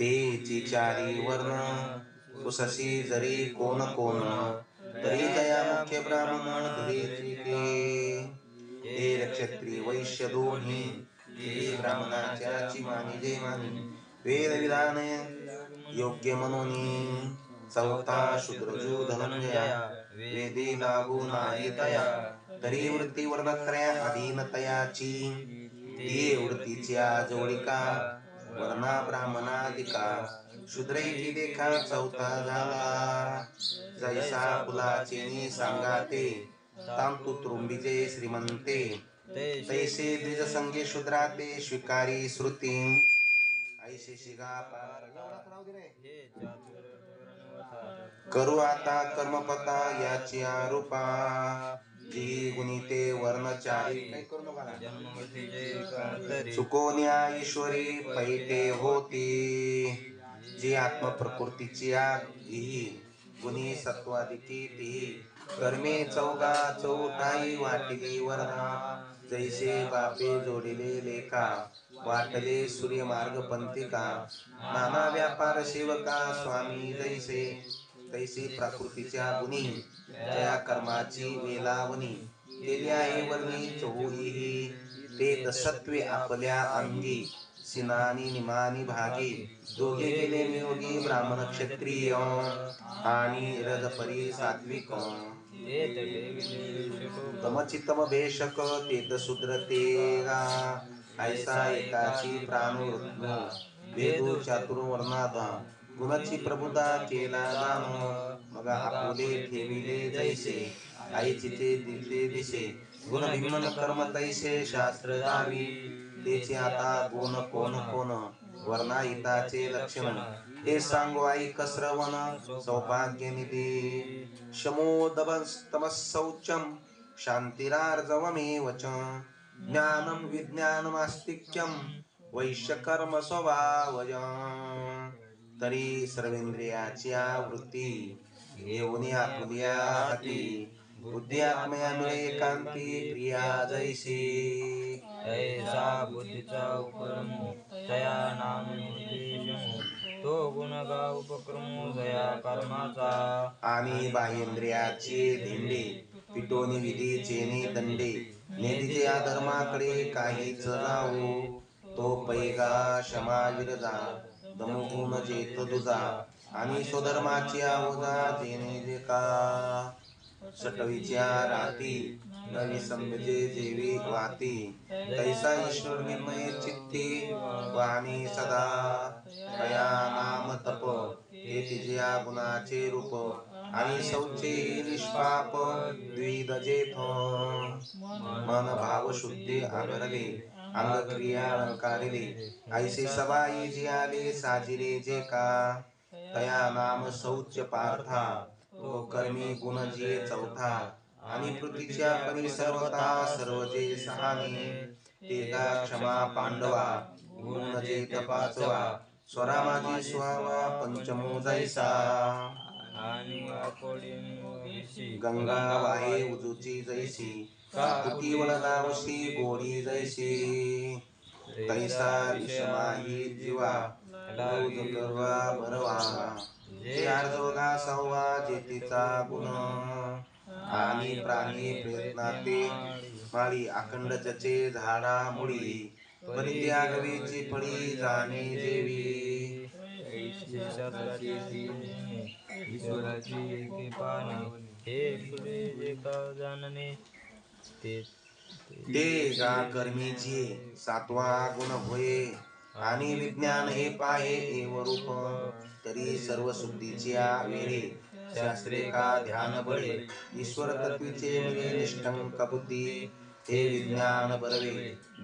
ते चारी वर्ण कुससी जरी कोण कोण तरी तया मुख्य ब्राह्मण धुरे हे क्षत्रिय वैश्य दोन्ही ते ब्राह्मणाच्या चिमानी जे मानी वेद विधान योग्य मनोनी. चौथा शूद्रजू धनंजया वेदी लागू नाही तया. तरी वृत्ती वर्णत्रया अधीनतयाची ती वृत्तीच्या जोडिका वर्णा ब्राह्मणाधिका शूद्रैकी देखा चौथा झाला। जैसा फुलाचे सांगाते तांतु त्रुंबीचे श्रीमंते। तैसे द्विज संगे शूद्राते स्वीकारी श्रुती। ऐसे शिगा पार करू आता कर्मपता याची आरोपा। गुणिते वर्णचारी काही करू नका ना. चुकोन्या ईश्वरी पैते होती. जी आत्मप्रकृतीची आग ही गुणी सत्वादिकी ती. कर्मे चौगा चौठाई वाटिली वर्णा. जैसे बापे जोडिले लेखा वाटले सूर्य मार्ग पंथिका. नाना व्यापार सेवका स्वामी जैसे. तैसे प्रकृतीच्या गुणी जया कर्माची वेलावणी केल्या आहे वर्णी चोहीही ते तसत्वे आपल्या अंगी सिनानी निमानी भागी दोघे गेले नियोगी ब्राह्मण क्षत्रिय आणि रजपरी सात्विक. तमचितम भेषक तेत शूद्र तेगा ऐसा एकाची प्राणवृत्न वेदू चातुर्वर्णाद गुणाची प्रभुता केला दान मग आपुले ठेविले जैसे आई ते दिले दिसे गुण भिन्न कर्म तैसे शास्त्र गावी तेचे आता गुण कोण कोण? वर्णाहिताचे लक्षण. हे सांगो आई कसरवन सौभाग्य निधी. शमोदमस्तमसौचम शांतिरार्जवमेव च ज्ञानं विज्ञानमास्तिक्यं वैश्यकर्म स्वभावय तरी सर्वेंद्रियाच्या वृत्ती घेऊन आपुल्या हाती बुद्धी आत्मया मिळे एकांती प्रिया जैसी. ऐसा बुद्धीचा उपक्रमो तया नाम तो गुणगा उपक्रमो जया कर्माचा. आणि बाह्येंद्रियाचे धिंडे पिटोनी विधीचे दंडे नेदीचे अधर्माकडे काहीच जाऊ तो पैगा क्षमा विरजा दमगुण जेत तुझा आणि स्वधर्माची आहुजा जेणे का सटवीच्या राती नवी संभजे जेवी वाती. तैसा ईश्वर निर्मय चित्ते वाणी सदा. कया नाम तप हे तिच्या गुणाचे रूप आणि शौचे निष्पाप द्विध जेथ मन भाव शुद्धी आभरले अंग क्रिया अलंकारिले ऐसे सबाई जे आले साजिरे जे का तया नाम शौच पार्था। तो कर्मी गुण जिये चौथा। आणि पृथ्वीच्या परी सर्वता सर्व जे सहाने। ते का क्षमा पांडवा। गुण जे तपाचवा। स्वरा माझी स्वावा पंचमो जैसा। गंगा वाहे उजूची जैसी। काकुती वळलावशी गोडी जैसी। तैसा विषमाही जीवा लौज भरवा। बरवा जे आर्जोगा सव्वा जेतीचा गुण। आणि प्राणी प्रयत्नाते माळी अखंड चचे झाडा मुळी। परित्यागवीची फळी जाणे देवी ईश्वराची एके पाणी हे पुढे जे जाणणे ते ते गा कर्मीची सातवा गुण होय आणि विज्ञान हे पाहे एव रूप तरी सर्व शुद्धीच्या वेळी शास्त्रे का ध्यान बळे? ईश्वर तत्वीचे मिळे म्हणजे निष्ठंक बुद्धी? हे विज्ञान बरवे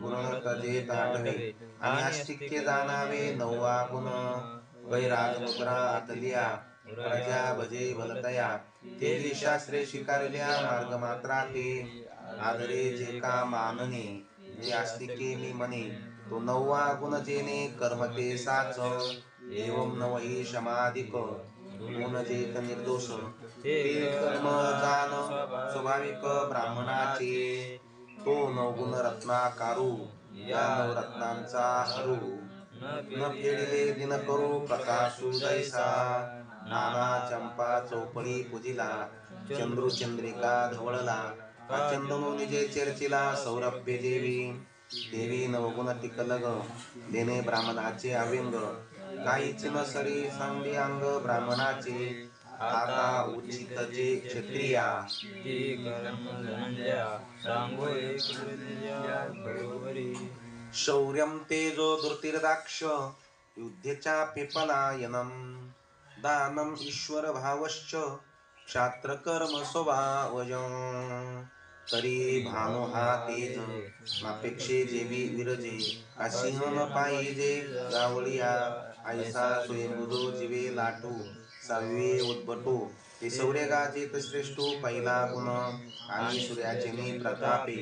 गुण कजे ताटवे अनास्तिक्य जाणावे नववा गुण. वैराग मुद्रा आतलिया प्रजा भजे भलतया. ते शास्त्रे स्वीकारल्या मार्ग मात्रा ते आदरे जे का मानने जे आस्तिके मी मने तो नववा गुण जेने कर्मते साच. एवं नवही समाधिक. गुण जेत निर्दोष. ते कर्म दान स्वाभाविक ब्राह्मणाचे. तो नवगुण रत्नाकारू. या नवरत्नांचा हरू. न फेडिले दिन करू प्रकाशू जैसा. नाना चंपा चौपडी पुजिला. चंद्रू चंद्रिका धवळला चंदनो चर्चिला सौरभ्य देवी देवी नवगुण टिकलग देणे ब्राह्मणाचे अव्यंग काहीच नसरी सांगली अंग ब्राह्मणाचे आता उचित जे क्षत्रिया. ती शौर्यं तेजो दुर्तिर्दाक्ष युद्धेच्या पिपलायनम दानम ईश्वर भावश्च क्षात्रकर्म स्वभावज. तरी भानो हा तेज नापेक्षे जेवी विरजे. असिंह न पाहिजे गावळिया आयसा स्वयंभुजो जीवे लाटू सावे उद्भटो हे सौर्य गाजेत श्रेष्ठो पहिला गुण. आणि सूर्याचे मी प्रतापे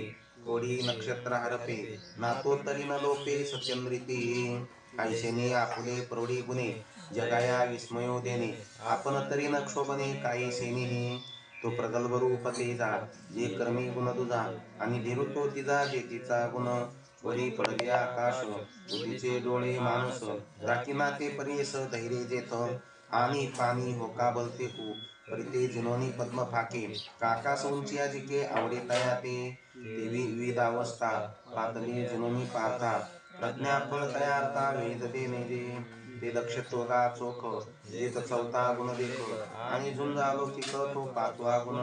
कोडी नक्षत्र हरपे. नातो तरी न लोपे सत्यमृती काहीशेने आपले प्रौढी गुणे जगाया विस्मयो देणे. आपण तरी न क्षोभने काही सेनी तो प्रगल्भ रूप तेजा जे कर्मी गुण तुझा आणि धिरुतो तिचा जे तिचा गुण वरी पडले आकाश तुझे डोळे माणूस राखीना हो ते परीस धैर्य देत आणि पाणी होका बलते कू परिते जिनोनी पद्म फाके. काका सोंचिया जिके आवडे तया ते देवी विविध अवस्था. पातळी जिनोनी पार्था. प्रज्ञा फळ तयारता वेद ते नेजे ते दक्षत्व का चोख एक चौथा गुण देख. आणि झुंज आलोकिक तो पाचवा गुण.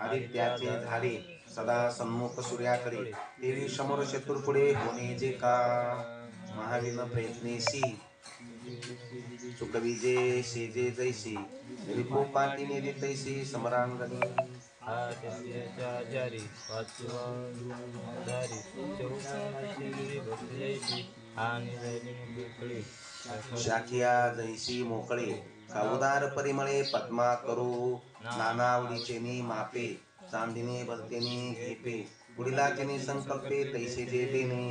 आदित्याचे झाडे सदा सन्मुख सूर्याकडे. देवी समोर शत्रू पुढे होणे जे का? महावीन प्रयत्नेशी. चुकविजे शेजे जैसी. रिपो पाटीने तैसी समरांगणी हा पाचवा आणि शाखिया जैसी मोकळे सावदार परिमळे पद्मा करू नानावडीचे नी मापे चांदिने बलतेने घेपे पुढीलाचेने संकल्पे तैसे जे देणे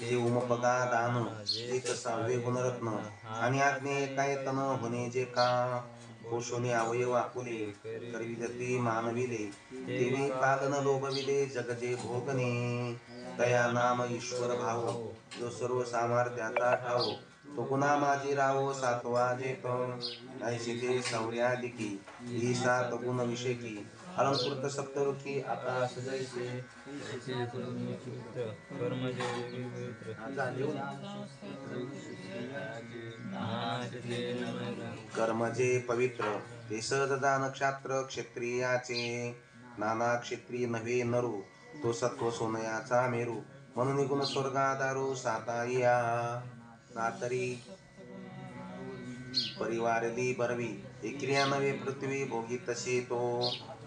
जे उमपगा दान जे सहावे गुणरत्न आणि आज्ञे काय तन होणे जे का कोशोने अवयव आपुले करविदती मानविले देवी पालन लोभविले जगजे भोगणे तया नाम ईश्वर भाव जो सर्व सामर्थ्याचा ठाव तुकुना माझी राहो सातवा जे ऐशी ते सौर्यादिकी ही सात गुण विषेकी अलंकृत सप्तरुखी आता सजैसे कर्मजे पवित्र ते सहजदा नक्षत्र क्षत्रियाचे नाना क्षत्रिय नव्हे नरू तो सत्व सोनयाचा मेरू म्हणून गुण स्वर्गादारू साताया नातरी परिवारली बरवी एक क्रिया नवे पृथ्वी भोगी तसे तो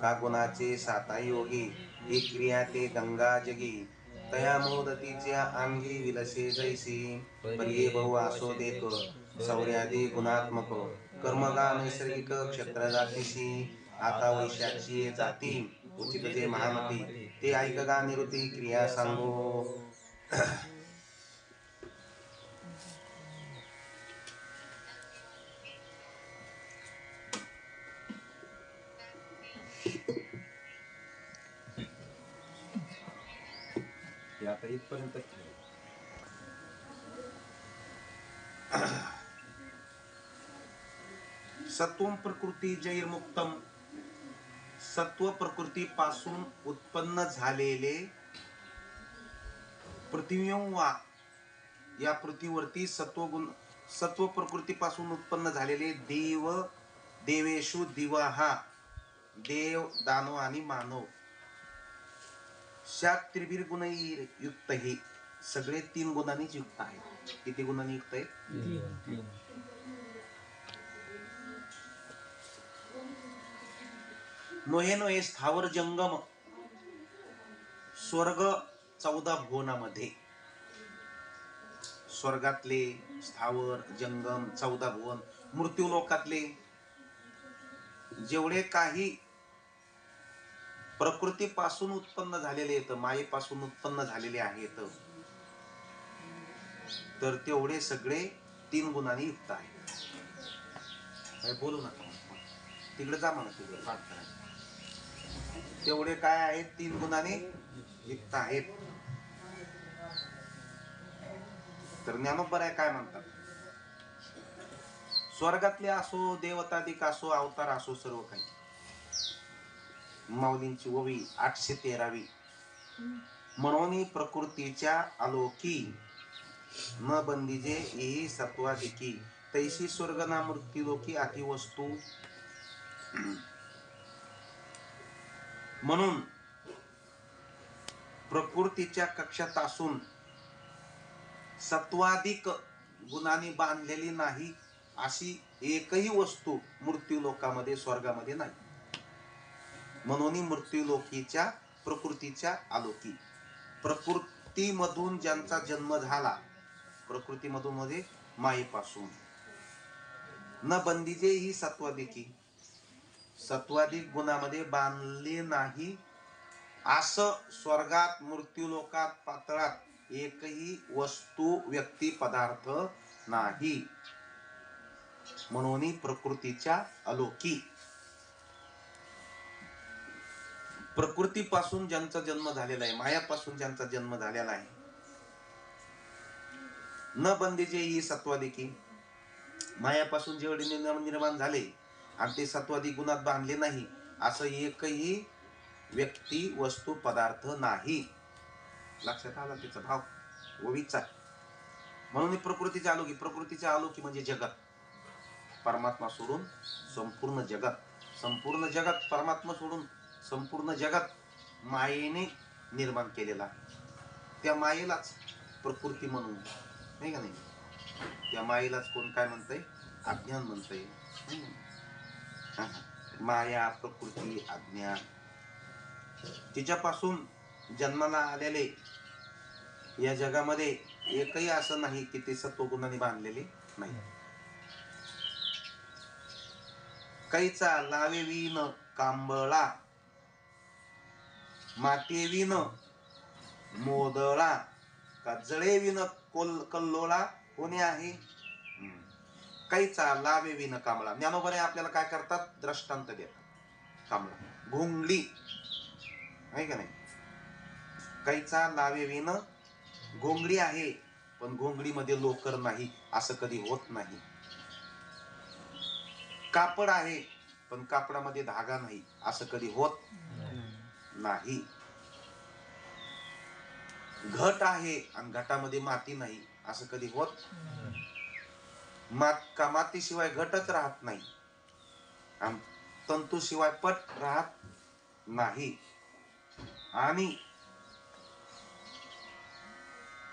का गुणाचे साता योगी एक क्रिया ते गंगा जगी तया मोदतीच्या अंगी विलसे जैसी. पर्ये बहु आसो देक सौर्यादी गुणात्मक कर्मगा नैसर्गिक क्षेत्र जातीशी आता वैशाची जाती उचित जे महामती ते ऐकगा निवृत्ती क्रिया सांगो. हे आता इथपर्यंत सत्वम प्रकृती जैर्मुक्तम. सत्व प्रकृती पासून उत्पन्न झालेले पृथ्वीयं वा या पृथ्वीवरती सत्वगुण सत्व प्रकृतीपासून उत्पन्न झालेले देव देवेशु दिवा हा. देव दानव आणि मानव. शात त्रिभीर गुण युक्त हे. सगळे तीन गुणांनीच युक्त आहे किती गुणांनी युक्त आहे नोहे नोहे स्थावर जंगम. स्वर्ग चौदा भुवनामध्ये. स्वर्गातले स्थावर जंगम चौदा भुवन. मृत्यू लोकातले जेवढे काही प्रकृतीपासून उत्पन्न झालेले आहेत मायेपासून उत्पन्न झालेले आहेत. तर तेवढे सगळे तीन गुणांनी युक्त आहेत. बोलू नका तिकडे जा म्हणा तिकडे पाठ तेवढे काय आहेत? तीन गुणाने युक्त आहेत. तर ज्ञानोबराय काय म्हणतात? स्वर्गातले असो देवतादिक असो अवतार असो सर्व काही. माऊलींची ओवी आठशे तेरावी. म्हणून प्रकृतीच्या अलोकी. न बंदीजे येही सत्वादिकी तैशी स्वर्ग ना मृत्यू लोकी अति वस्तू. म्हणून प्रकृतीच्या कक्षात असून सत्वाधिक गुणांनी बांधलेली नाही अशी एकही वस्तू मृत्यू लोकामध्ये स्वर्गामध्ये नाही. म्हणून मृत्यूलोकीच्या प्रकृतीच्या आलोकी. प्रकृतीमधून ज्यांचा जन्म झाला प्रकृतीमधून मध्ये मायेपासून. न बंदीजे ही सत्वाधिकी सत्वाधिक गुणामध्ये बांधले नाही. असं स्वर्गात मृत्यूलोकात पातळात एकही वस्तू व्यक्ती पदार्थ नाही. म्हणून प्रकृतीच्या अलोकी प्रकृतीपासून ज्यांचा जन्म झालेला आहे मायापासून ज्यांचा जन्म झालेला आहे न बंदीचे ही सत्वाधिकी मायापासून जेवढे निर्माण निर्माण झाले आणि ते सत्वादी गुणात बांधले नाही असं एकही व्यक्ती वस्तू पदार्थ नाही. लक्षात आला त्याचा भाव? ओवीचा म्हणून प्रकृतीच्या आलोकी प्रकृतीच्या आलोकी म्हणजे जगत. परमात्मा सोडून संपूर्ण जगत. संपूर्ण जगत परमात्मा सोडून संपूर्ण जगात मायेने निर्माण केलेला. त्या मायेलाच प्रकृती म्हणून. नाही का नाही? त्या मायेलाच कोण काय म्हणतंय? अज्ञान म्हणतंय. माया प्रकृती अज्ञान. तिच्यापासून जन्माला आलेले या जगामध्ये एकही असं नाही की ते सत्वगुणाने बांधलेले नाही. कैचा लावेवीन कांबळा माते विन मोदळा का जळे विन कोल कल्लोळा कोणी आहे? कैचा लावे विन कांबळा. ज्ञानोबरे आपल्याला काय करतात? दृष्टांत देतात. कांबळा. घोंगडी. आहे का नाही? कैचा लावे विन घोंगडी आहे. पण घोंगडीमध्ये लोकर नाही. असं कधी होत नाही. कापड आहे पण कापडामध्ये धागा नाही. असं कधी होत नाही. घट आहे आणि घटामध्ये माती नाही असं कधी होत? मात का मातीशिवाय घटच राहत नाही. आणि तंतूशिवाय पट राहत नाही. आणि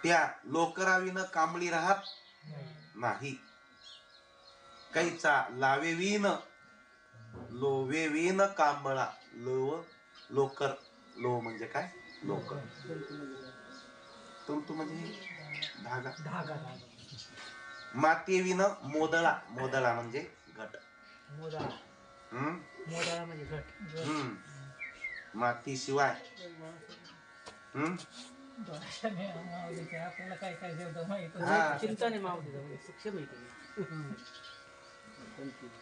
त्या लोकरावीनं कांबळी राहत नाही. कैचा लावेवीन लोवेवीन कांबळा लो लोकर लो म्हणजे काय? लोकर. तंतू म्हणजे धागा. धागा मातेवीन मोदळा. मोदळा म्हणजे घट. मोदाळा. हम्म? मोदाळा म्हणजे घट. हम्म. हम्म? आपल्याला काय काय शब्द माहीत हा. चिंता नाही मावली म्हणजे सक्षम आहे तुम्ही.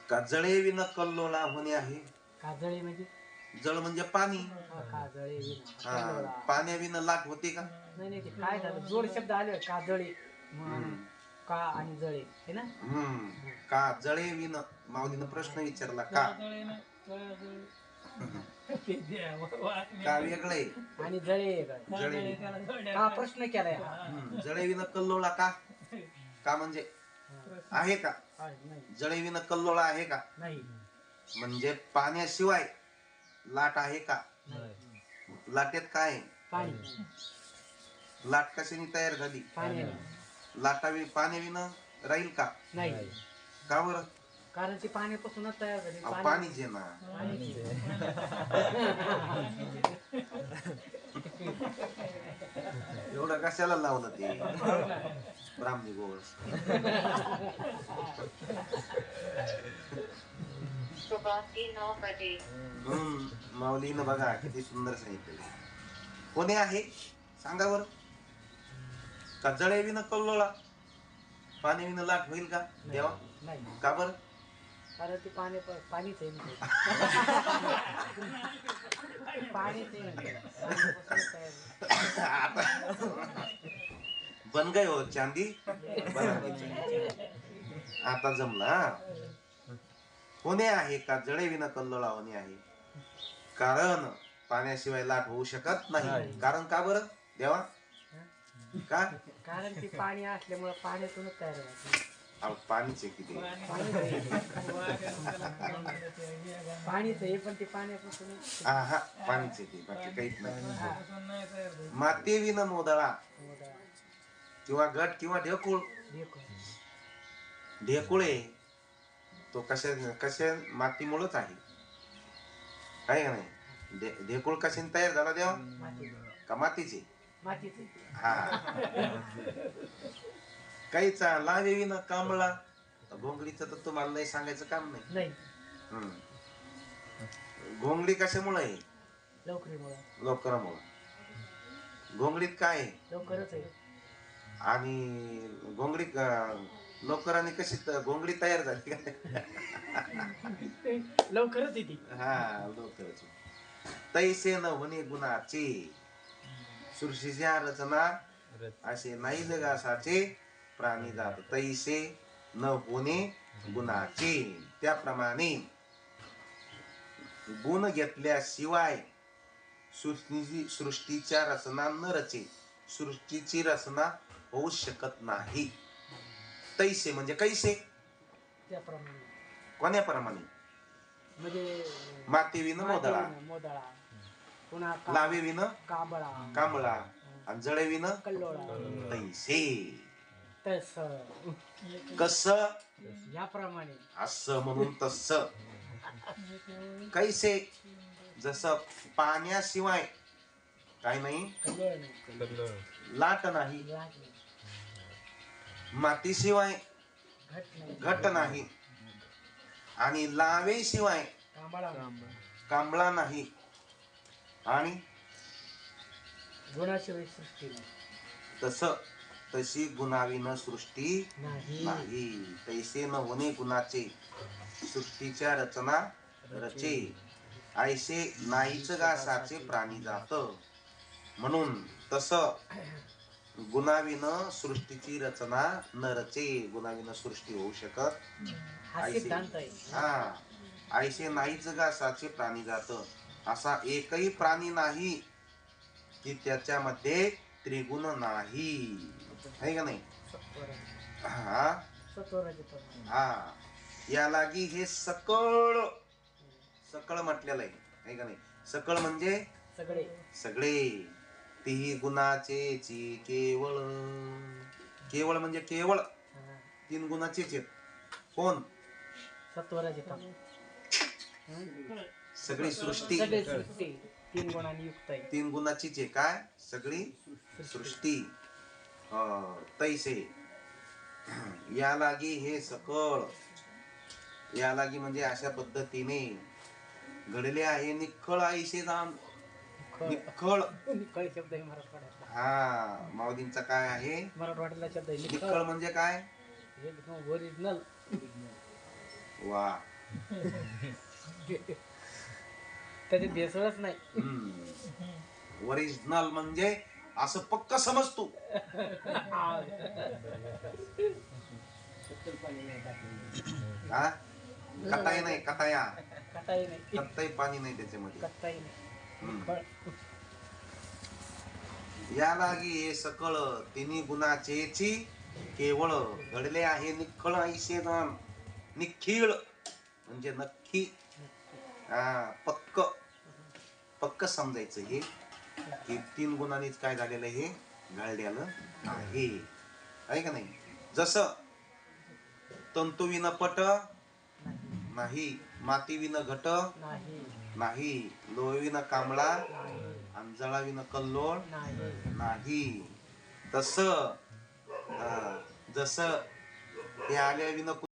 का जळेविन कल्लोळा होणे आहे. काजळे म्हणजे? जळ म्हणजे पाणी. काजळे विना हा. पाण्याविन लाट होते का? नाही नाही ते काय झालं? जोड शब्द आले काजळे. म्हणून हम्म. का आणि जळे हे ना? हम्म. का जळेविन माऊलीनं प्रश्न विचारला का? का वेगळे? आणि जळे वेगळे. जळे हा प्रश्न केलाय हा. हम्म, जळेविन कल्लोळा का? का म्हणजे? आहे का? हा, नाही. जळेविन कल्लोळा आहे का? नाही. म्हणजे पाण्याशिवाय लाट आहे का? लाटेत काय? आहे? पाणी. लाट कशाने तयार झाली? पाणी लाटावी पाण्याविन राहील का? नाही. का बरं? कारण ती पाण्यापासूनच तयार झाली. अहो, पाणी- पाणीच आहे ना. पाणी- एवढं कशाला लावलं ते? ब्राह्मणी गोवस म्हणून माऊलीनं बघा किती सुंदर सांगितलेलं कोणी आहे? सांगा बरं. का जळे विन कल्लोळा? पाणी विन लाट होईल का? देवा. नाही. का बरं? कारण ते पाणी पाणीच आहे. पाणीच तयार आहे. बन गए हो चांदी बना दी चांदी. आता जमला? होणे आहे का? जळे विना कल्लोळा होणे आहे. कारण पाण्याशिवाय लाट होऊ शकत नाही. कारण का बरं? देवा? का? कारण ते पाणी असल्यामुळे पाण्यातूनच तयार अहो, पाणीचे किती? पाणीच आहे पण ते हा हा पाणीचे ते बाकी काहीच नाही. नाही तयार होत. माते विन मोदळा. किंवा गट किंवा ढेकुळ. ढेकूळ. ढेकुळे तो कशा कशा मातीमुळेच आहे. आहे का नाही? ढे- ढेकुळ कशाने तयार झाला देवा? का मातीचे. हा. काहीचा लावे विना कांबळा. घोंगडीचं तर तुम्हाला नाही सांगायचं काम नाही. नाही. हम्म. घोंगडी कशामुळे आहे? लवकरीमुळे लोकरामुळं घोंगडीत काय आहे? लवकरच आहे. आणि घोंगडी लोकरांनी कशी घोंगडी तयार झाली लवकरच येते. हा लवकरच तैसे न होणे गुणाचे. सृष्टीच्या रचना असे नाही जगासाचे प्राणी जात तैसे न होणे गुणाचे. त्याप्रमाणे गुण घेतल्याशिवाय सृष्टीची सृष्टीच्या रचना न रचे. सृष्टीची रचना होऊ शकत नाही. तैसे म्हणजे कैसे? त्याप्रमाणे. कोण्याप्रमाणे? म्हणजे माती विन मोदळा. मातीविना मोदळा. पुन्हा का- लावे विन कांबळा. कांबळा. आणि जळे विन कल्लोळा. तैसे. तस. कस? याप्रमाणे. असं म्हणून तस. कैसे? जस पाण्याशिवाय काय नाही. कल्लोळ नाही. लाट नाही. लाट नाही, मातीशिवाय घट नाही. घट नाही आणि लावेशिवाय कांबळा कांबळा नाही. आणि गुणाशिवाय सृष्टी नाही. तस तशी गुणाविन सृष्टी नाही. नाही. तैसे न होणे गुणाचे. सृष्टीच्या रचना रचे. ऐसे नाहीच गासाचे प्राणी जात. म्हणून तस गुणाविन सृष्टीची रचना न रचे गुणाविन सृष्टी होऊ शकत हा ऐसे नाहीच गासाचे प्राणी जात. असा एकही प्राणी नाही की त्याच्यामध्ये त्रिगुण नाही. आहे का नाही? हा. हा. या लागी हे सकळ सकळ म्हटलेलं आहे. आहे का नाही? सकळ म्हणजे सगळे. सगळे. तीही गुणाचे केवळ. केवळ म्हणजे केवळ. तीन गुणाचेच आहेत. कोण? सत्वराज सगळी सृष्टी. तीन गुणांनी युक्त आहे. तीन गुणाचीच आहे काय? सगळी सृष्टी. तैसे. या लागी हे सकळ. या लागी म्हणजे अशा पद्धतीने घडले आहे निखळ आईशे जाण. निखळ. निखळ. शब्द आहे मराठवाड्यातला. हा माऊलींचा काय आहे? मराठवाड्यातला शब्द आहे निखळ. निखळ म्हणजे काय? एकदम ओरिजिनल. वा. त्याचे भेसळच नाही. ओरिजिनल म्हणजे असं पक्क समजतो. हा? कटाई नाही कटाया कटाई नाही. कत्ताई पाणी नाही त्याच्यामध्ये. कटाई नाही. या लागी हे सकळ तिन्ही गुणाचेची केवळ घडले आहे निखळ ऐसे दान निखिळ म्हणजे नक्की. हा पक्क. पक्क समजायचं हे. की तीन गुणांनीच काय झालेलं हे घडलेलं आहे. आहे का नाही? जसं तंतुविन पट नाही माती विन घट नाही. नाही लोह विन कांबळा नाही. आणि जळाविन कल्लोळ नाही. नाही. तस जस ते आल्या विन